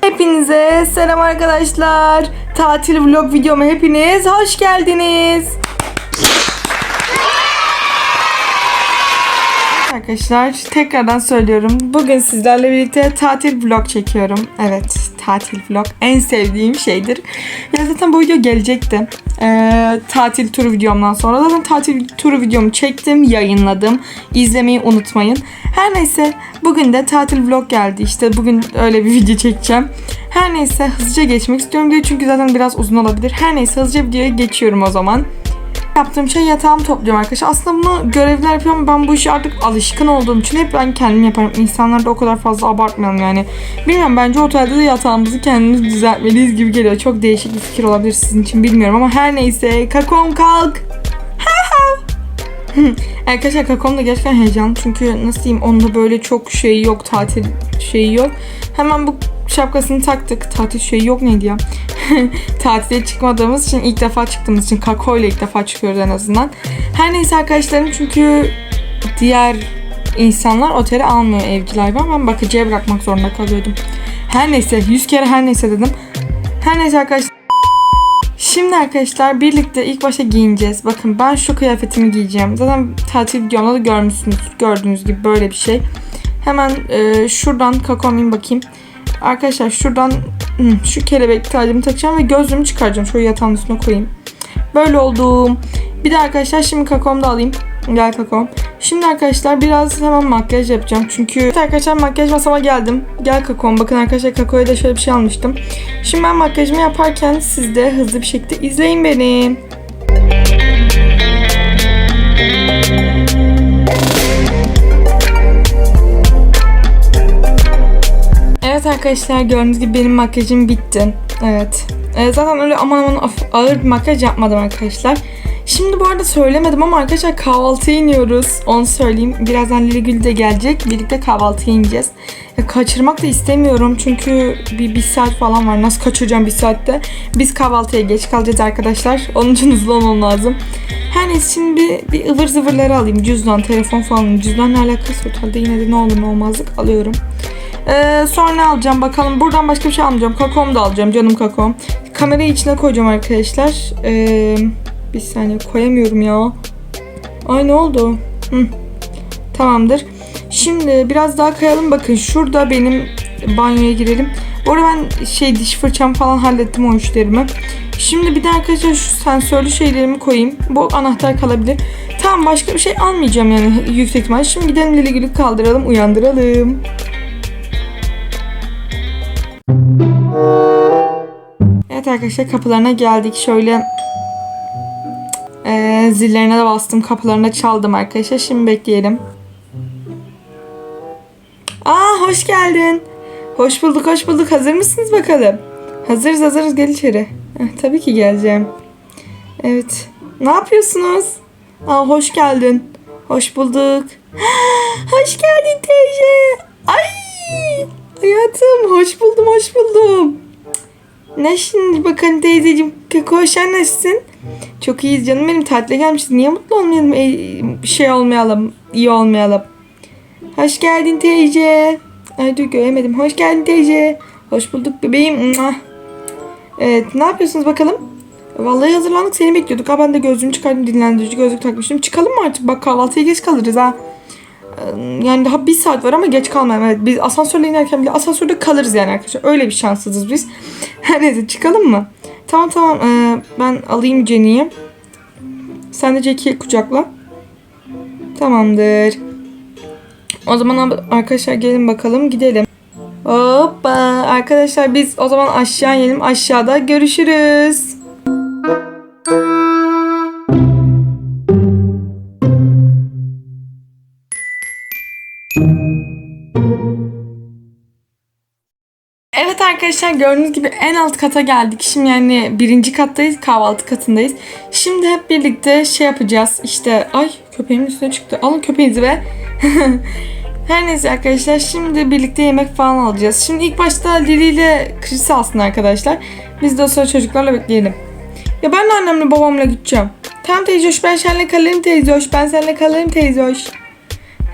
Hepinize selam arkadaşlar. Tatil vlog videoma hepiniz hoş geldiniz. Arkadaşlar tekrardan söylüyorum. Bugün sizlerle birlikte tatil vlog çekiyorum. Evet tatil vlog en sevdiğim şeydir. Ya zaten bu video gelecekti. Ee, tatil turu videomdan sonra. Zaten tatil turu videomu çektim, yayınladım. İzlemeyi unutmayın. Her neyse bugün de tatil vlog geldi. İşte bugün öyle bir video çekeceğim. Her neyse hızlıca geçmek istiyorum diyor çünkü zaten biraz uzun olabilir. Her neyse hızlıca videoya geçiyorum o zaman. Yaptığım şey yatağımı topluyorum arkadaşlar. Aslında bunu görevler yapıyorum. Ben bu işe artık alışkın olduğum için hep ben kendim yaparım. İnsanlar da o kadar fazla abartmayalım yani. Bilmiyorum bence otelde de yatağımızı kendimiz düzeltmeliyiz gibi geliyor. Çok değişik bir fikir olabilir sizin için bilmiyorum ama her neyse. Kakom kalk. Arkadaşlar kakom da gerçekten heyecanlı çünkü nasıl diyeyim onda böyle çok şey yok tatil şeyi yok. Hemen bu şapkasını taktık. Tatil şeyi yok neydi ya? Tatile çıkmadığımız için ilk defa çıktığımız için kako ile ilk defa çıkıyoruz en azından. Her neyse arkadaşlarım çünkü diğer insanlar otele almıyor evciler var. Ben bakıcıya bırakmak zorunda kalıyordum. Her neyse 100 kere her neyse dedim. Her neyse arkadaşlar Şimdi arkadaşlar birlikte ilk başta giyineceğiz. Bakın ben şu kıyafetimi giyeceğim. Zaten tatil videomda da görmüşsünüz. Gördüğünüz gibi böyle bir şey. Hemen e, şuradan kakomin bakayım. Arkadaşlar şuradan şu kelebek tacımı takacağım ve gözlüğümü çıkaracağım. Şöyle yatağın üstüne koyayım. Böyle oldum. Bir de arkadaşlar şimdi kakomu da alayım. Gel kakom. Şimdi arkadaşlar biraz hemen makyaj yapacağım. Çünkü arkadaşlar makyaj masama geldim. Gel kakom. Bakın arkadaşlar kakoya da şöyle bir şey almıştım. Şimdi ben makyajımı yaparken siz de hızlı bir şekilde izleyin beni. Arkadaşlar gördüğünüz gibi benim makyajım bitti. Evet. Ee, zaten öyle aman aman ağır bir makyaj yapmadım arkadaşlar. Şimdi bu arada söylemedim ama arkadaşlar kahvaltıya iniyoruz. Onu söyleyeyim. Birazdan Lili de gelecek. Birlikte kahvaltıya ineceğiz. Ya kaçırmak da istemiyorum çünkü bir, bir saat falan var. Nasıl kaçıracağım bir saatte? Biz kahvaltıya geç kalacağız arkadaşlar. Onun için hızlı olmam lazım. Her neyse şimdi bir, bir ıvır zıvırları alayım. Cüzdan, telefon falan. Cüzdanla alakası otelde yine de ne olur ne olmazlık alıyorum. Ee, sonra alacağım bakalım. Buradan başka bir şey almayacağım. Kakom da alacağım. Canım kakom. Kamerayı içine koyacağım arkadaşlar. Ee, bir saniye koyamıyorum ya. Ay ne oldu? Hı. Tamamdır. Şimdi biraz daha kayalım. Bakın şurada benim banyoya girelim. Bu arada ben şey diş fırçam falan hallettim o işlerimi. Şimdi bir de arkadaşlar şu sensörlü şeylerimi koyayım. Bu anahtar kalabilir. Tamam başka bir şey almayacağım yani yüksek ihtimal. Şimdi gidelim Lili Gül'ü kaldıralım uyandıralım. Evet arkadaşlar kapılarına geldik. Şöyle eee, zillerine de bastım. Kapılarına çaldım arkadaşlar. Şimdi bekleyelim. Aa hoş geldin. Hoş bulduk hoş bulduk. Hazır mısınız bakalım? Hazırız hazırız gel içeri. Heh, tabii ki geleceğim. Evet. Ne yapıyorsunuz? Aa hoş geldin. Hoş bulduk. hoş geldin teyze. Ay hayatım hoş buldum hoş buldum. Ne şimdi bakın teyzeciğim koşan nasılsın? Çok iyiyiz canım benim tatile gelmişiz. Niye mutlu olmayalım? E, şey olmayalım. iyi olmayalım. Hoş geldin teyze. Ay dur göremedim. Hoş geldin teyze. Hoş bulduk bebeğim. Evet ne yapıyorsunuz bakalım? Vallahi hazırlandık seni bekliyorduk. Ha ben de gözlüğümü çıkardım dinlendirici gözlük takmıştım. Çıkalım mı artık? Bak kahvaltıya geç kalırız ha. Ee, Yani daha bir saat var ama geç kalmayalım. Evet, biz asansörle inerken bile asansörde kalırız yani arkadaşlar. Öyle bir şanssızız biz. Her neyse çıkalım mı? Tamam tamam ee, ben alayım Jenny'yi. Sen de Jackie'yi kucakla. Tamamdır. O zaman arkadaşlar gelin bakalım gidelim. Hoppa arkadaşlar biz o zaman aşağı inelim aşağıda görüşürüz. Arkadaşlar gördüğünüz gibi en alt kata geldik. Şimdi yani birinci kattayız kahvaltı katındayız. Şimdi hep birlikte şey yapacağız. İşte ay köpeğimin üstüne çıktı. Alın köpeğinizi be. Her neyse arkadaşlar şimdi birlikte yemek falan alacağız. Şimdi ilk başta Lili ile Chris alsın arkadaşlar. Biz de o sırada çocuklarla bekleyelim. Ya ben de annemle babamla gideceğim. Tamam teyze hoş ben seninle kalırım teyze hoş. Ben seninle kalırım teyze hoş.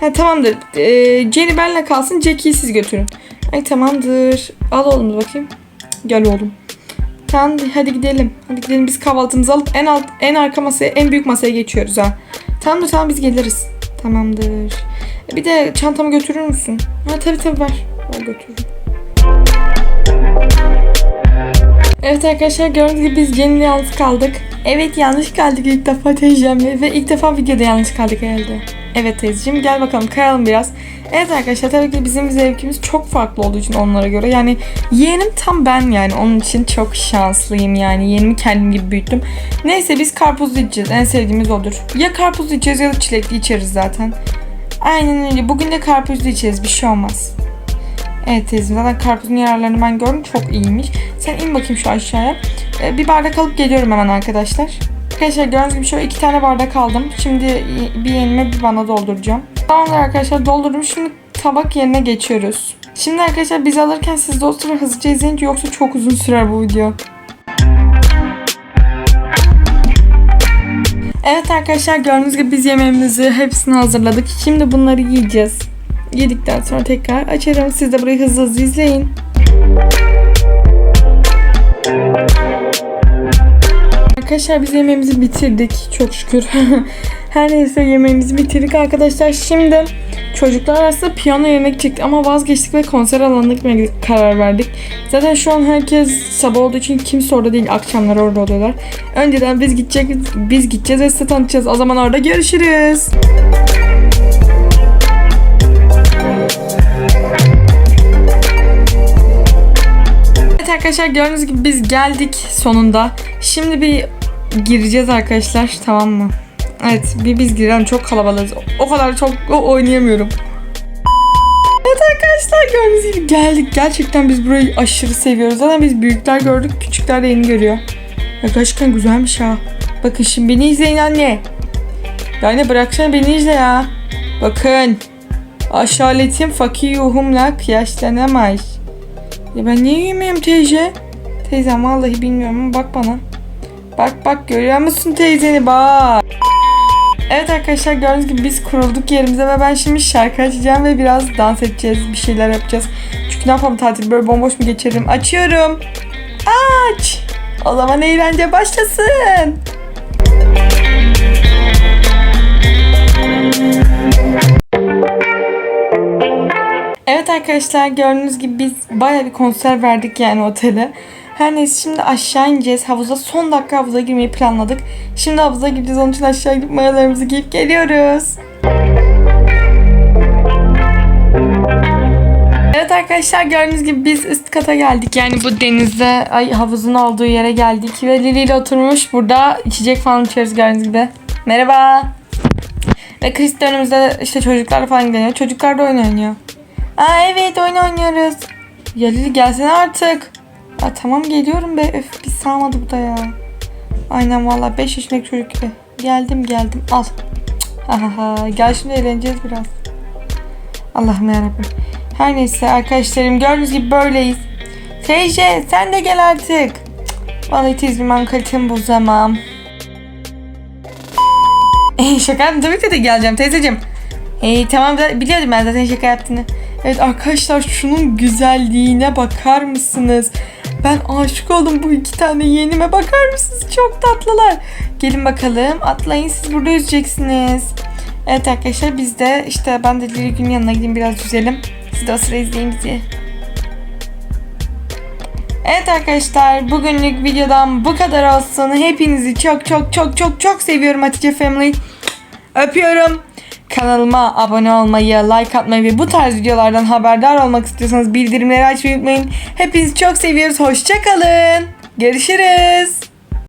Ha tamamdır. Ee, Jenny benle kalsın. Jackie'yi siz götürün. Ay tamamdır. Al oğlum bakayım. Gel oğlum. Tamam hadi gidelim. Hadi gidelim biz kahvaltımızı alıp en alt en arka masaya en büyük masaya geçiyoruz ha. Tamamdır tamam biz geliriz. Tamamdır. E, Bir de çantamı götürür müsün? Ha tabii tabii ver. Ver götürürüm. Evet arkadaşlar gördüğünüz gibi biz Jenny'le yalnız kaldık. Evet yanlış kaldık ilk defa teyzemle ve ilk defa videoda yanlış kaldık herhalde. Evet teyzeciğim gel bakalım kayalım biraz. Evet arkadaşlar tabii ki bizim zevkimiz çok farklı olduğu için onlara göre. Yani yeğenim tam ben yani onun için çok şanslıyım yani yeğenimi kendim gibi büyüttüm. Neyse biz karpuzlu içeceğiz en sevdiğimiz odur. Ya karpuzlu içeceğiz ya da çilekli içeriz zaten. Aynen öyle bugün de karpuzlu içeceğiz bir şey olmaz. Evet teyzem zaten karpuzun yararlarını ben gördüm çok iyiymiş. Sen in bakayım şu aşağıya. Ee, bir bardak alıp geliyorum hemen arkadaşlar. Arkadaşlar gördüğünüz gibi şöyle iki tane bardak aldım. Şimdi bir yenime bir bana dolduracağım. Tamamdır arkadaşlar doldurdum. Şimdi tabak yerine geçiyoruz. Şimdi arkadaşlar biz alırken siz de o sıra hızlıca izleyin yoksa çok uzun sürer bu video. Evet arkadaşlar gördüğünüz gibi biz yemeğimizi hepsini hazırladık. Şimdi bunları yiyeceğiz. Yedikten sonra tekrar açarım. Siz de burayı hızlı hızlı izleyin. Arkadaşlar biz yemeğimizi bitirdik çok şükür. Her neyse yemeğimizi bitirdik arkadaşlar. Şimdi çocuklar arasında piyano yerine gidecektik ama vazgeçtik ve konser alanına gitmeye karar verdik. Zaten şu an herkes sabah olduğu için kimse orada değil. Akşamları orada oluyorlar. Önceden biz gidecek, biz gideceğiz ve size tanıtacağız. O zaman orada görüşürüz. Arkadaşlar gördüğünüz gibi biz geldik sonunda. Şimdi bir gireceğiz arkadaşlar tamam mı? Evet bir biz girelim çok kalabalığız. O kadar çok oynayamıyorum. Evet arkadaşlar gördüğünüz gibi geldik. Gerçekten biz burayı aşırı seviyoruz. Zaten biz büyükler gördük küçükler de yeni görüyor. Ya gerçekten güzelmiş ha. Bakın şimdi beni izleyin anne. Yani bıraksana beni izle ya. Bakın. Aşaletim fakiyuhumla kıyaslanamaz. Ya ben niye yemiyorum teyze? Teyzem vallahi bilmiyorum ama bak bana. Bak bak görüyor musun teyzeni bak. Evet arkadaşlar gördüğünüz gibi biz kurulduk yerimize ve ben şimdi şarkı açacağım ve biraz dans edeceğiz. Bir şeyler yapacağız. Çünkü ne yapalım tatil böyle bomboş mu geçirelim? Açıyorum. Aç. O zaman eğlence başlasın. Evet arkadaşlar gördüğünüz gibi biz baya bir konser verdik yani otele. Her neyse şimdi aşağı ineceğiz. Havuza son dakika havuza girmeyi planladık. Şimdi havuza gideceğiz. Onun için aşağı gidip mayolarımızı giyip geliyoruz. Evet arkadaşlar gördüğünüz gibi biz üst kata geldik. Yani bu denizde ay havuzun olduğu yere geldik. Ve Lili ile oturmuş burada içecek falan içiyoruz gördüğünüz gibi. Merhaba. Ve Chris de önümüzde işte çocuklar falan geliyor. Çocuklar da oyun oynuyor. Aa evet oyun oynuyoruz. Ya Lili gelsene artık. Aa, tamam geliyorum be. Öf bir sağmadı bu da ya. Aynen valla 5 yaşındaki çocuk gibi. Geldim geldim al. Cık, Ha ha ha. Gel şimdi eğleneceğiz biraz. Allah'ım yarabbim. Her neyse arkadaşlarım gördüğünüz gibi böyleyiz. Teyze sen de gel artık. Vallahi teyze ben kalitemi bozamam. Eh, şaka tabii ki de geleceğim teyzeciğim. Ee, tamam biliyordum ben zaten şaka yaptığını. Evet arkadaşlar şunun güzelliğine bakar mısınız? Ben aşık oldum bu iki tane yeğenime bakar mısınız? Çok tatlılar. Gelin bakalım atlayın siz burada yüzeceksiniz. Evet arkadaşlar biz de işte ben de Lili Gül'ün yanına gideyim biraz yüzelim. Siz de o sıra izleyin bizi. Evet arkadaşlar bugünlük videodan bu kadar olsun. Hepinizi çok çok çok çok çok seviyorum Hatice Family. Öpüyorum. Kanalıma abone olmayı, like atmayı ve bu tarz videolardan haberdar olmak istiyorsanız bildirimleri açmayı unutmayın. Hepinizi çok seviyoruz. Hoşçakalın. Görüşürüz.